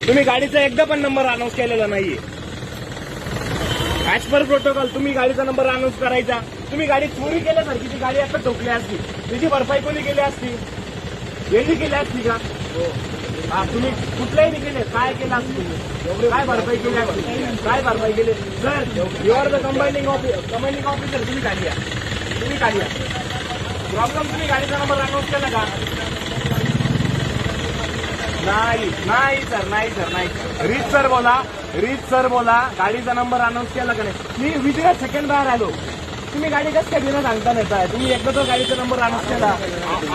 तुम्ही गाडीचा एकदा पण नंबर अनाऊन्स केलेला नाहीये. ऍज पर प्रोटोकॉल तुम्ही गाडीचा नंबर अनाऊन्स करायचा. तुम्ही गाडी चोरी केल्यासारखी ती गाडी आता ठोकली असती. त्याची भरपाई कोणी केली असती? वेगळी केली असती का? हा तुम्ही कुठल्याही नाही केले काय केलं असतं? तुम्ही काय भरपाई केली असती? काय भरपाई केली? Sir you are the combining office combining officer तुम्ही खाली या. तुम्ही खाली या. प्रॉब्लेम तुम्ही गाडीचा नंबर अनाऊन्स केला का? नाही नाही सर नाही सर नाही रीत सर बोला रीत सर बोला. गाडीचा नंबर अनाऊन्स केला का नाही? मी विदिन सेकंड बाहेर आलो. तुम्ही गाडी कसं काय बिना सांगता नेताय तुम्ही एकदा तर गाडीचा नंबर अनाऊन्स केला.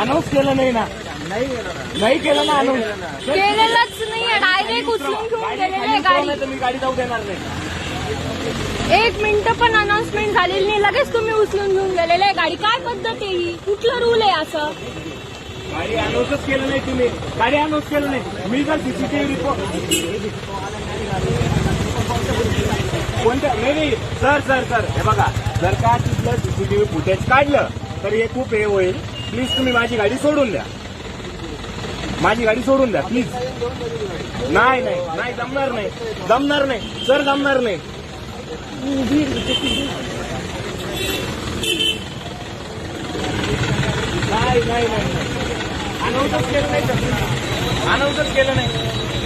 अनाऊन्स केलं नाही ना? नाही केलं ना. अनाऊन्स केलेलंच नाहीये. डायरेक्ट उचलून घेऊन गेलेले गाडी. तुम्ही गाडी जाऊ देणार नाही. एक मिनिट पण अनाउन्समेंट झालेली नाही. लगेच तुम्ही उचलून घेऊन गेलेले गाडी. काय पद्धत आहे ही? कुठलं रूल आहे असं? गाडी अनाऊन्सच केलं नाही तुम्ही. गाडी अनाऊन्स केलं नाही. मी जर सीसीटीव्ही रिपोर्ट कोणत्या नाही नाही. Sir sir sir. हे बघा. जर का तिथलं सीसीटीव्ही फुटेज काढलं तर हे खूप हे होईल. प्लीज तुम्ही माझी गाडी सोडून द्या. माझी गाडी सोडून द्या प्लीज नाही नाही. नाही जमणार नाही. जमणार नाही. सर जमणार नाही. नाही नाही नाही अनाऊन्सच केलं नाही सर अनाऊन्सच केलं नाही.